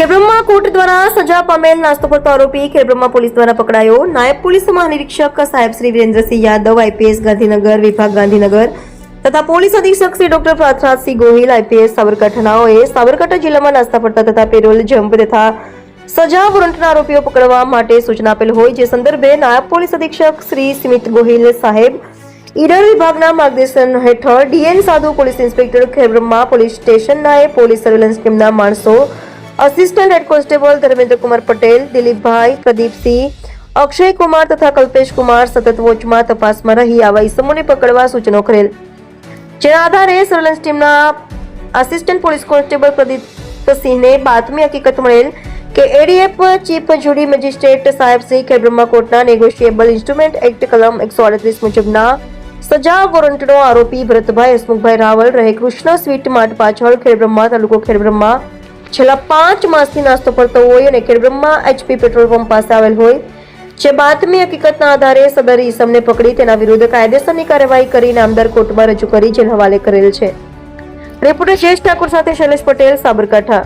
Khedbrahma court દ્વારા સજા પામેલ નાસ્તો કરતો આરોપી ખેડબ્રહ્મા પોલીસ દ્વારા પકડાયો. નાયબ પોલીસ મહાનિરીક્ષક સાહેબ શ્રી વિરેન્દ્રસિંહ યાદવ, આઈપીએસ ગાંધીનગર વિભાગ ગાંધીનગર તથા પોલીસ અધિક્ષક શ્રી ડોક્ટર પ્રાથરાજસિંહ ગોહિલ, આઈપીએસ સાબરકાંઠાનાઓએ સાબરકાંઠા જિલ્લામાં નાસ્તા ફરતા તથા પેરોલ જમ્પ તથા સજા વોરંટના આરોપીઓ પકડવા માટે સૂચના આપેલ હોય. જે સંદર્ભે નાયબ પોલીસ અધિક્ષક શ્રી સ્મિત ગોહિલ સાહેબ ઈડર વિભાગના માર્ગદર્શન હેઠળ DN Sadhu police inspector Khedbrahma police સ્ટેશનના પોલીસ સર્વેલન્સ ટીમના માણસો assistant head constable Dharmendra Kumar Patel Dilipbhai Pradeepsinh Akshay Kumar તથા કલ્પેશ કુમાર સતત વોચમાં તપાસમાં રહી. આવા ઇસમોને પકડવા સૂચનો કરેલ. જેના આધારે સર્વેલન્સ ટીમના આસિસ્ટન્ટ પોલીસ કોન્સ્ટેબલ પ્રદીપસિંહને બાતમી હકીકત મળેલ કે એડીએફ ચીફ જ્યુડી મેજિસ્ટ્રેટ સાહેબ શ્રી ખેડબ્રહ્મા કોર્ટના નેગોશિયેબલ ઇન્સ્ટ્રુમેન્ટ એક્ટ કલમ એકસો અડત્રીસ મુજબના સજા વોરંટનો આરોપી ભરતભાઈ હસમુખભાઈ રાવલ રહે કૃષ્ણ સ્વીટ માર્ટ પાછળ ખેડબ્રહ્મા તાલુકો ખેડબ્રહ્મા છેલ્લા પાંચ માસથી નાસ્તો કરતો હોય અને ખેડબ્રહ્મા એચપી પેટ્રોલ પંપ પાસે આવેલ હોય, જે બાતમી હકીકતના આધારે સદર ઈસમને પકડી તેના વિરુદ્ધ કાયદેસરની કાર્યવાહી કરી નામદાર કોર્ટમાં રજૂ કરી જેલ હવાલે કરેલ છે. રિપોર્ટર જયેશ ઠાકોર સાથે શૈલેષ પટેલ, સાબરકાંઠા.